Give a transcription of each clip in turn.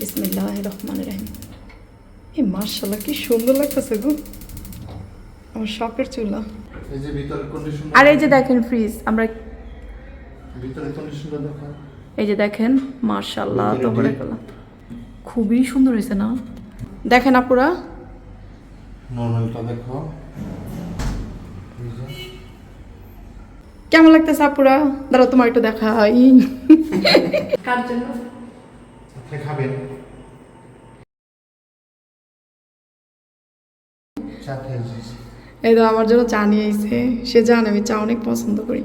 বিসমিল্লাহ রহমান রাহিম। এই মার্শাল্লাহ কি সুন্দর লাগতেছে গো। আমার শখের চুলা। এই যে ভিতরের কন্ডিশন আর এই যে দেখেন ফ্রিজ আমরা দেখো এই যে দেখেন মার্শাল্লাহ তো করে গেলাম খুবই সুন্দর হয়েছে না? দেখেন আপুরা। নর্মালটা দেখো কেমন লাগতেছে আপুরা? দাঁড়া তোমার একটু দেখাই। কার জন্য? আপনি খাবেন। চা খেয়েছিস এই তো আমার জন্য চা নিয়ে এসে সে জানে আমি চা অনেক পছন্দ করি।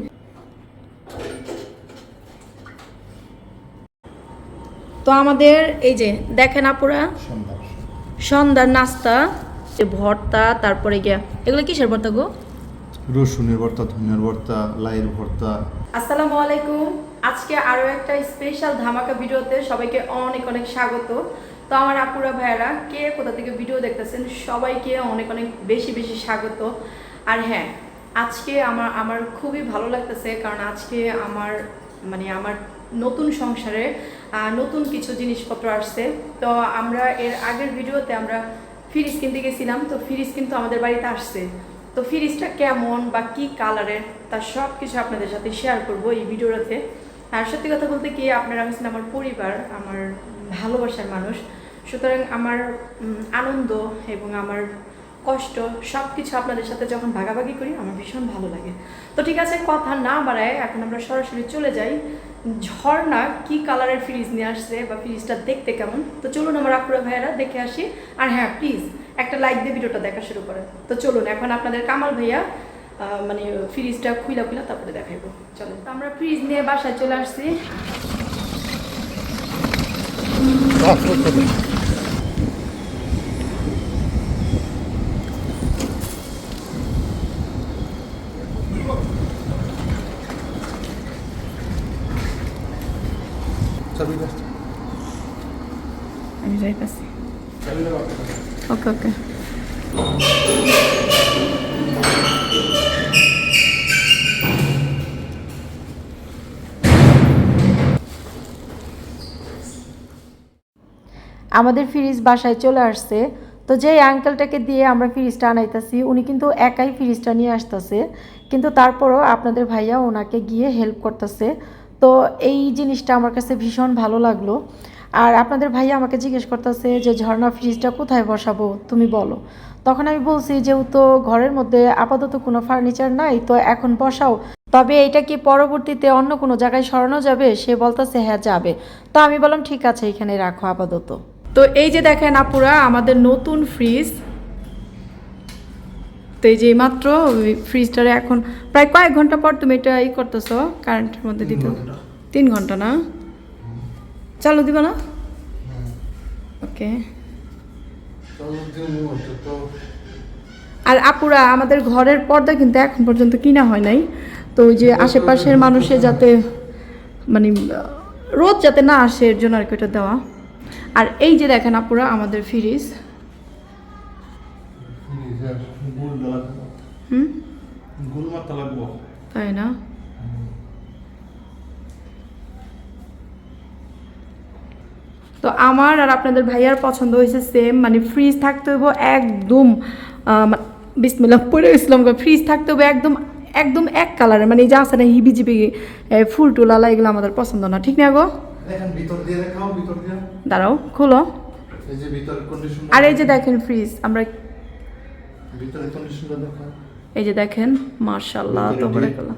তো আমাদের এই যে দেখেন আপুরা সন্ধ্যা। সন্ধ্যার নাস্তা ভর্তা তারপরে গিয়া এগুলো কিসের ভর্তা গো? রসুনের ভর্তা ধনিয়ার ভর্তা লাইয়ের ভর্তা আসসালামু আলাইকুম। আজকে আরও একটা স্পেশাল ধামাকা ভিডিওতে সবাইকে অনেক অনেক স্বাগত। তো আমার আপুরা ভাইয়ারা, কে কোথা থেকে ভিডিও দেখতেছেন, সবাইকে অনেক অনেক বেশি বেশি স্বাগত। আর হ্যাঁ আজকে আমার আমার খুবই ভালো লাগতেছে কারণ আজকে আমার মানে আমার নতুন সংসারে নতুন কিছু জিনিসপত্র আসছে। তো আমরা এর আগের ভিডিওতে আমরা ফ্রিজ কিনতে গেছিলাম, তো ফ্রিজ কিন্তু আমাদের বাড়িতে আসছে। তো ফ্রিজটা কেমন বা কি কালারের তার সব কিছু আপনাদের সাথে শেয়ার করব এই ভিডিওটাতে। আর সত্যি কথা বলতে কি, আপনারা হচ্ছেন আমার পরিবার, আমার ভালোবাসার মানুষ। সুতরাং আমার আনন্দ এবং আমার কষ্ট সব কিছু আপনাদের সাথে যখন ভাগাভাগি করি, আমার ভীষণ ভালো লাগে। তো ঠিক আছে, কথা না বাড়ায় এখন আমরা সরাসরি চলে যাই। ঝর্ণা কি কালারের ফ্রিজ নিয়ে আসছে বা ফ্রিজটা দেখতে কেমন? তো চলুন আমার আপুরা ভাইয়েরা দেখে আসি। আর হ্যাঁ প্লিজ একটা লাইক দিয়ে ভিডিওটা দেখা শুরু করেন তো চলুন এখন আপনাদের কামাল ভাইয়া আহ, মানে ফ্রিজটা খুইলা খুইলা তারপরে দেখাইবো। চলো তো আমরা ফ্রিজ নিয়ে বাসায় চলে আসছি। আমাদের ফ্রিজ বাসায় চলে আসছে। তো যেই আঙ্কেলটাকে দিয়ে আমরা ফ্রিজটা আনাইতেছি, উনি কিন্তু একাই ফ্রিজটা নিয়ে আসতেছে। কিন্তু তারপরও আপনাদের ভাইয়া ওনাকে গিয়ে হেল্প করতেছে। তো এই জিনিসটা আমার কাছে ভীষণ ভালো লাগল। আর আপনাদের ভাইয়া আমাকে জিজ্ঞেস করতেছে যে, ঝর্ণা, ফ্রিজটা কোথায় বসাবো? তুমি বলো। তখন আমি বলছি, যেহেতু ঘরের মধ্যে আপাতত কোনো ফার্নিচার নাই, তো এখন বসাও। তবে এটা কি পরবর্তীতে অন্য কোনো জায়গায় সরানো যাবে? সে বলতেছে হ্যাঁ যাবে। তো আমি বললাম, ঠিক আছে, এখানে রাখো আপাতত। তো এই যে দেখেন আপুরা আমাদের নতুন ফ্রিজ তো এই যে মাত্র ফ্রিজটারে এখন প্রায় কয়েক ঘণ্টা পর তুমি এটা ই করতেছো কারেন্টের মধ্যে দিতে। তিন ঘণ্টা না? চালু দিবা না? ওকে। আর আপুরা আমাদের ঘরের পর্দা কিন্তু এখন পর্যন্ত কিনা হয় নাই। তো ওই যে আশেপাশের মানুষের যাতে মানে রোদ যাতে না আসে এর জন্য আর কি ওটা দেওয়া। আর এই যে দেখেন আপুরা আমাদের ফ্রিজ। তাই না? তো আমার আর আপনাদের ভাইয়ার পছন্দ হয়েছে সেম মানে ফ্রিজ থাকতে হইব একদম বিসমিল্লাহ পরে গেছিলাম ফ্রিজ থাকতে হবে একদম একদম এক কালারের মানে যে আছে না হিবি জিবি ফুল টুলালা এগুলো আমাদের পছন্দ না ঠিক না গো? দেখেন ভিতর দিয়ে দেখাও ভিতর দিয়ে। দাঁড়াও খুলো। এই যে ভিতরের কন্ডিশন আর এই যে দেখেন। ফ্রিজ আমরা কন্ডিশনটা এই যে দেখেন মার্শাল্লাহ তো গেলাম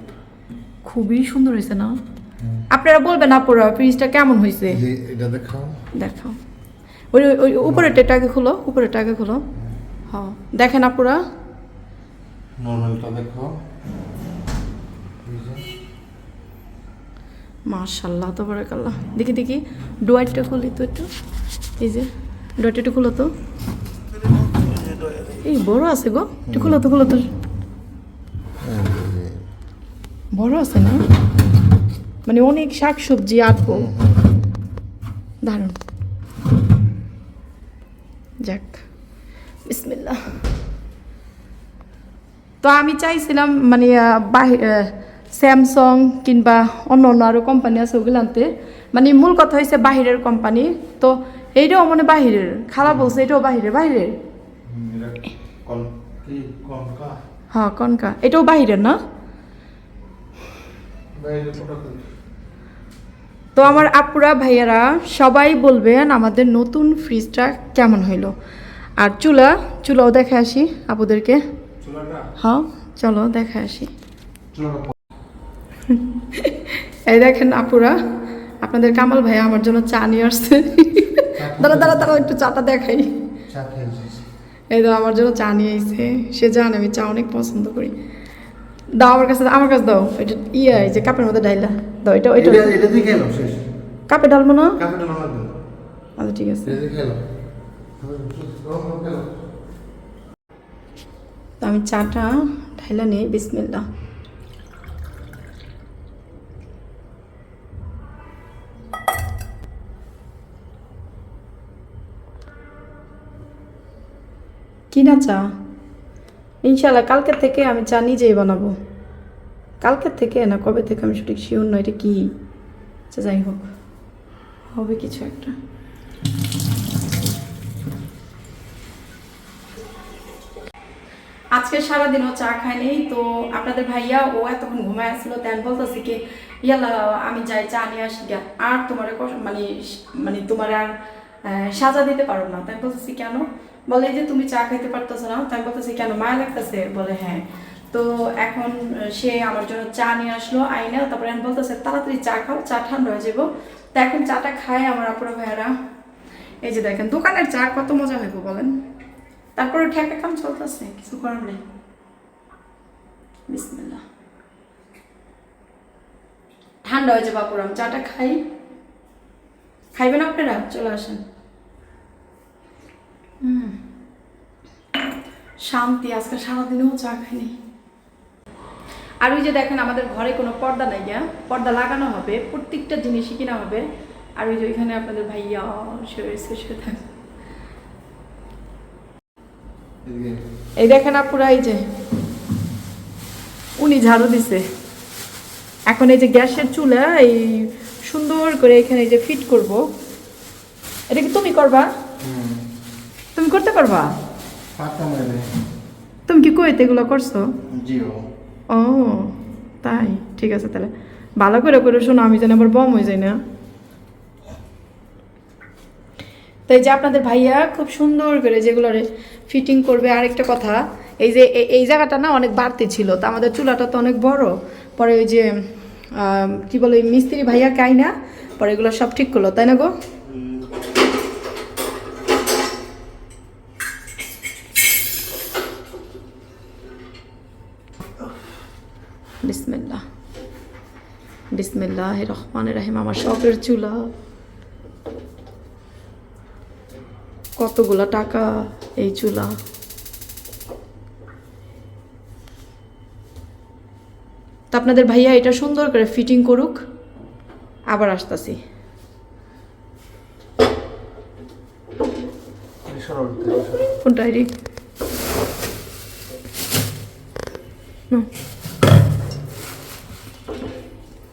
খুবই সুন্দর হয়েছে না? আপনারা বলবেন আপুরা ফ্রিজটা কেমন হয়েছে এটা দেখাও। দেখাও। ওই ওই- উপরেরটা আগে খুলো উপরেরটা আগে খুলো। হ্যাঁ দেখেন আপুরা। নর্মালটা দেখো এই যে মাশাল্লাহ কাল্লা দেখি দেখি ডোয়ারটা খুলি তো একটু। এই যে ডোয়ারটা একটু খুলো তো। এই বড় আছে গো, একটু খুলো তো খুলো তো। বড় আছে না? মানে অনেক শাক সবজি আটবো দারুণ। যাক, বিসমিল্লাহ। তো আমি চাইছিলাম মানে বাহির স্যামসং কিংবা অন্য অন্য আরও কোম্পানি আছে ওগুলো আনতে মানে মূল কথা হয়েছে বাহিরের কোম্পানি তো এইটাও মানে বাহিরের। খালা বলছে এটাও বাহিরের? বাহিরের হ্যাঁ কনকা? এটাও বাহিরের না? তো আমার আপুরা ভাইয়ারা সবাই বলবেন আমাদের নতুন ফ্রিজটা কেমন হইল। আর চুলা চুলাও দেখে আসি আপুদেরকে। হ্যাঁ চলো দেখে আসি। এই দেখেন আপুরা আপনাদের কামাল ভাই আমার জন্য চা নিয়ে আসছে। দাঁড়া দাঁড়া দাঁড়া একটু চাটা দেখাই। এই তো আমার জন্য চা নিয়ে এসেছে সে জানে আমি চা অনেক পছন্দ করি। দাও আমার কাছে আমার কাছে দাও। এটা ইয়ে যে কাপের মধ্যে ডাইলা দাও এটা ওইটা কাপে ডালবো না? আচ্ছা ঠিক আছে। আমি চাটা ঢাইলা নিই বিসমিল্লা কি না চা? ইনশাল্লাহ কালকে থেকে আমি চা নিজেই বানাবো। কালকে থেকে না, কবে থেকে আমি সঠিক শিওর নয় এটা কি? আচ্ছা যাই হোক, হবে কিছু একটা। আজকে সারাদিনও চা খাইনি তো আপনাদের ভাইয়া, ও এতক্ষণ ঘুমায় আসলো তেন বলতেছে কি, ইয়াল্লা, আমি যাই, চা নিয়ে আসি গা আর তোমার মানে মানে তোমার আর সাজা দিতে পারো না। তাই বলতেছি, কেন? বলে যে, তুমি চা খাইতে পারতেছো না? তাই বলতেছি, কেন? মায়া লাগতেছে? বলে হ্যাঁ। তো এখন সে আমার জন্য চা নিয়ে আসলো, আইনা, তারপরে আমি বলতেছে, তাড়াতাড়ি চা খাও, চা ঠান্ডা হয়ে যাব। তো এখন চাটা খায় আমার আপুরা ভাইয়ারা। এই যে দেখেন, দোকানের চা কত মজা হইব বলেন। তারপরে ঠেকা কাম চলতেছে, কিছু করার নেই। বিসমিল্লাহ। ঠান্ডা হয়েছে বাপুর আমি চাটা খাই। খাইবেন আপনারা? চলে আসেন। শান্তি আজকে সারাদিনেও চা খাইনি। আর ওই যে দেখেন আমাদের ঘরে কোনো পর্দা নাই গা পর্দা লাগানো হবে প্রত্যেকটা জিনিসই কিনা হবে। আর ওই যে ওইখানে আপনাদের ভাইয়া শুয়ে শুয়ে থাকে এই দেখেন আপুরা এই যে উনি ঝাড়ু দিছে। এখন এই যে গ্যাসের চুলা এই সুন্দর করে এখানে এই যে ফিট করব। এটা কি তুমি করবা? হুম। তুমি করতে পারবা? তুমি কি কইতে এগুলো করছ? ও। তাই? ঠিক আছে তাহলে। ভালো করে করে শোনো আমি যেন আবার বম হয়ে যাই না। তাই যে আপনাদের ভাইয়া খুব সুন্দর করে যেগুলো ফিটিং করবে আরেকটা কথা এই যে এই জায়গাটা না অনেক বাড়তি ছিল তো আমাদের চুলাটা তো অনেক বড়। পরে ওই যে কি বলে মিস্ত্রি ভাইয়া কাই না পরে এগুলো সব ঠিক করল তাই না গো বিসমিল্লাহ বিসমিল্লাহ রহমান রাহিম, আমার শখের চুলা। কতগুলো টাকা এই চুলা? তো আপনাদের ভাইয়া এটা সুন্দর করে ফিটিং করুক, আবার আসতাছি। কোনটা আইডি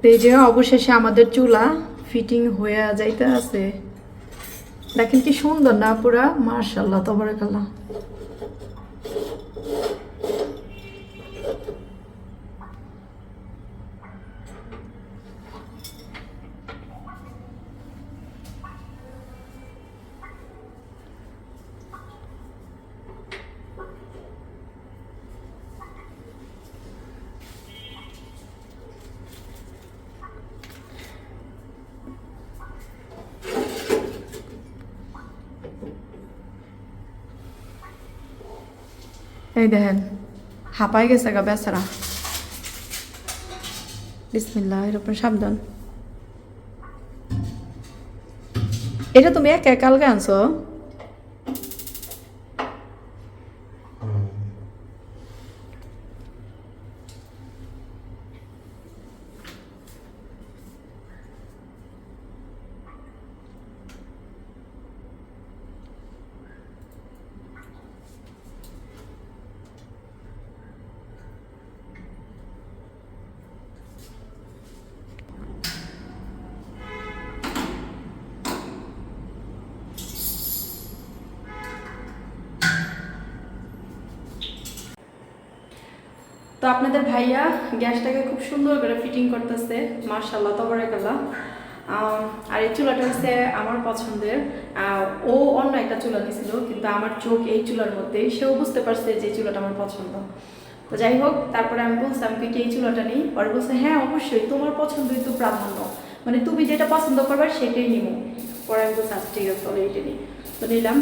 তো এই যে অবশেষে আমাদের চুলা ফিটিং হয়ে যাইতে আছে। দেখেন কি সুন্দর না পুরা মার্শাল্লাহ তবরাকাল্লাহ। এই দেখেন, হাঁপাই গেছে গা বেচারা। বিসমিল্লা এরকম সাবধান। এটা তুমি একা একা আলগা আনছো? আপনাদের ভাইয়া গ্যাসটাকে খুব সুন্দর করে ফিটিং করতেছে মার্শাল্লাহ তবরাকাল্লাহ। আর এই চুলাটা হচ্ছে আমার পছন্দের। ও অন্য একটা চুলা নিয়েছিল কিন্তু আমার চোখ এই চুলার মধ্যেই, সেও বুঝতে পারছে যে চুলাটা আমার পছন্দ। তো যাই হোক, তারপরে আমি বলছিলাম কি এই চুলাটা নেই? পরে বলছে হ্যাঁ অবশ্যই, তোমার পছন্দই তো প্রাধান্য। মানে তুমি যেটা পছন্দ করবে, সেটাই নিব পরে আমি বলছি আচ্ছা ঠিক আছে, তাহলে এইটা নিই। তো নিলাম।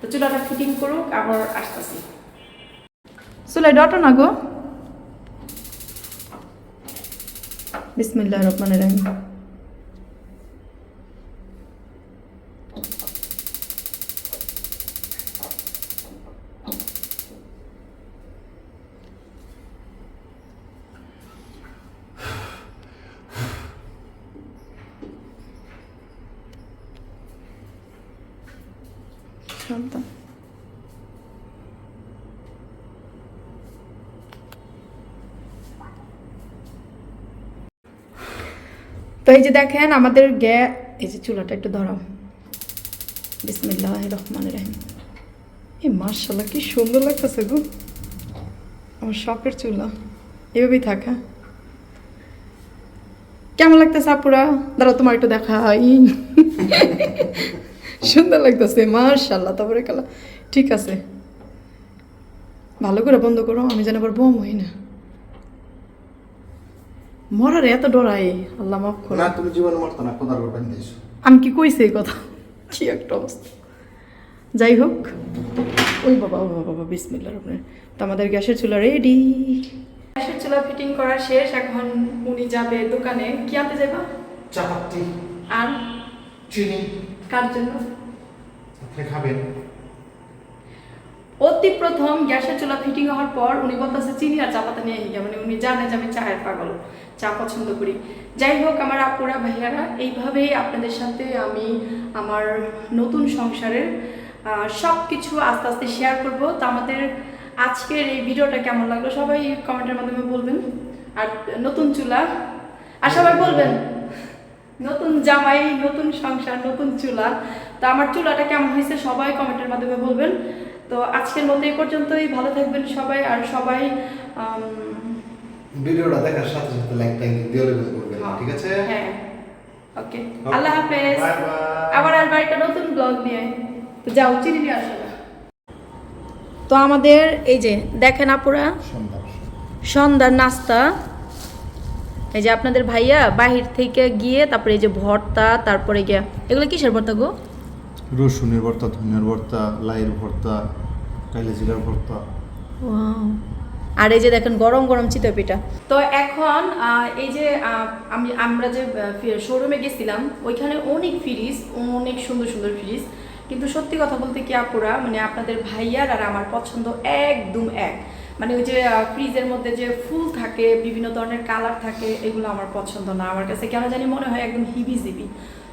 তো চুলাটা ফিটিং করুক, আবার আসতেছি। চুলাই ডটো না গো বিসমিল্লাহ রহমান রাহিম শান্ত তো এই যে দেখেন, আমাদের গ্যা, এই যে চুলাটা একটু ধরাও। বিসমিল্লাহ রহমান রাহিম। এই মার্শাল্লাহ কি সুন্দর লাগতেছে গো। আমার শখের চুলা। এভাবেই থাকা কেমন লাগতেছে আপুরা? দাঁড়া তোমার একটু দেখা হয় সুন্দর লাগতেছে মার্শাল্লাহ তারপরে কালা ঠিক আছে। ভালো করে বন্ধ করো, আমি যেন আবার বোম হই না। মরারে এত ডরাই আল্লাহ মাফ করো। না তুমি জীবনে মরতো না খোদার ব্যাপার দিয়েছ। আমি কি কইছি এই কথা? কি একটা অবস্থা। যাই হোক ওই বাবা ও বাবা বিসমিল্লা রহমান তো আমাদের গ্যাসের চুলা রেডি গ্যাসের চুলা ফিটিং করা শেষ এখন উনি যাবে দোকানে। কি আনতে যাবা চাপাতি। আর? চিনি। কার জন্য? আপনি খাবেন। অতি প্রথম গ্যাসের চুলা ফিটিং হওয়ার পর উনি বলতেছে, চিনি আর চা পাতা নিয়ে গিয়ে মানে উনি জানে যে আমি চায়ের পাগল, চা পছন্দ করি। যাই হোক, আমার আপুরা, ভাইয়ারা এইভাবেই আপনাদের সাথে আমি আমার নতুন সংসারের সব কিছু আস্তে আস্তে শেয়ার করব। তো আমাদের আজকের এই ভিডিওটা কেমন লাগল সবাই কমেন্টের মাধ্যমে বলবেন। আর নতুন চুলা, আর সবাই বলবেন, নতুন জামাই, নতুন সংসার, নতুন চুলা। তো আমার চুলাটা কেমন হয়েছে সবাই কমেন্টের মাধ্যমে বলবেন। তো আজকের মতো এই পর্যন্তই। ভালো থাকবেন সবাই আর সবাই ভিডিওটা দেখার সাথে সাথে লাইকটা দিয়ে লেবেল করবেন ঠিক আছে? হ্যাঁ ওকে আল্লাহ হাফেজ। আবার আসবার একটা নতুন ব্লগ নিয়ে। তো যাও চিনি নিয়ে আসো। তো আমাদের এই যে দেখেন আপুরা সন্ধ্যার নাস্তা। এই যে আপনাদের ভাইয়া বাহির থেকে গিয়ে তারপরে এই যে ভর্তা তারপরে গিয়ে এগুলো কিসের ভর্তা গো? রসুনের ভর্তা ধনিয়ার ভর্তা, লাইয়ের ভর্তা, কাইলে জিরার ভর্তা। আর এই যে দেখেন গরম গরম চিতই পিঠা তো এখন এই যে আমি, আমরা যে শোরুমে গেছিলাম, ওইখানে অনেক ফ্রিজ অনেক সুন্দর সুন্দর ফ্রিজ কিন্তু সত্যি কথা বলতে কি আপুরা মানে আপনাদের ভাইয়ার আর আমার পছন্দ একদম এক। মানে ওই যে ফ্রিজের মধ্যে যে ফুল থাকে, বিভিন্ন ধরনের কালার থাকে, এগুলো আমার পছন্দ না। আমার কাছে কেন জানি মনে হয় একদম হিবি জিবি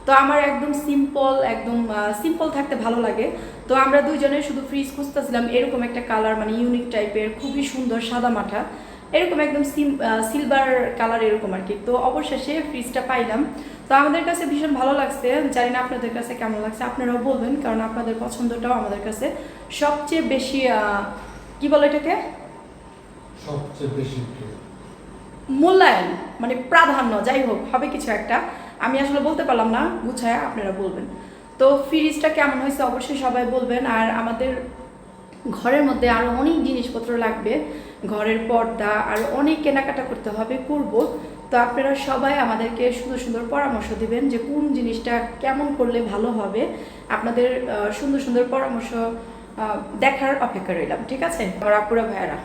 তো আমার একদম সিম্পল একদম সিম্পল থাকতে ভালো লাগে। তো আমরা দুইজনে শুধু ফ্রিজ খুঁজতেছিলাম, এরকম একটা কালার মানে ইউনিক টাইপের খুবই সুন্দর সাদা মাঠা। এরকম একদম সিলভার কালার এরকম আর কি। তো অবশেষে ফ্রিজটা পাইলাম। তো আমাদের কাছে ভীষণ ভালো লাগছে। জানি না আপনাদের কাছে কেমন লাগছে, আপনারাও বলবেন, কারণ আপনাদের পছন্দটাও আমাদের কাছে সবচেয়ে বেশি কি বলে এটাকে? সবচেয়ে বেশি মূল্যায়ন মানে প্রাধান্য, যাই হোক, হবে কিছু একটা। আমি আসলে বলতে পারলাম না, গুছায় আপনারা বলবেন। তো ফ্রিজটা কেমন হয়েছে অবশ্যই সবাই বলবেন। আর আমাদের ঘরের মধ্যে আরও অনেক জিনিসপত্র লাগবে। ঘরের পর্দা, আর অনেক কেনাকাটা করতে হবে, করব। তো আপনারা সবাই আমাদেরকে সুন্দর সুন্দর পরামর্শ দিবেন যে কোন জিনিসটা কেমন করলে ভালো হবে। আপনাদের সুন্দর সুন্দর পরামর্শ দেখার অপেক্ষা রইলাম, ঠিক আছে? আমার আপুরা ভাইয়ারা।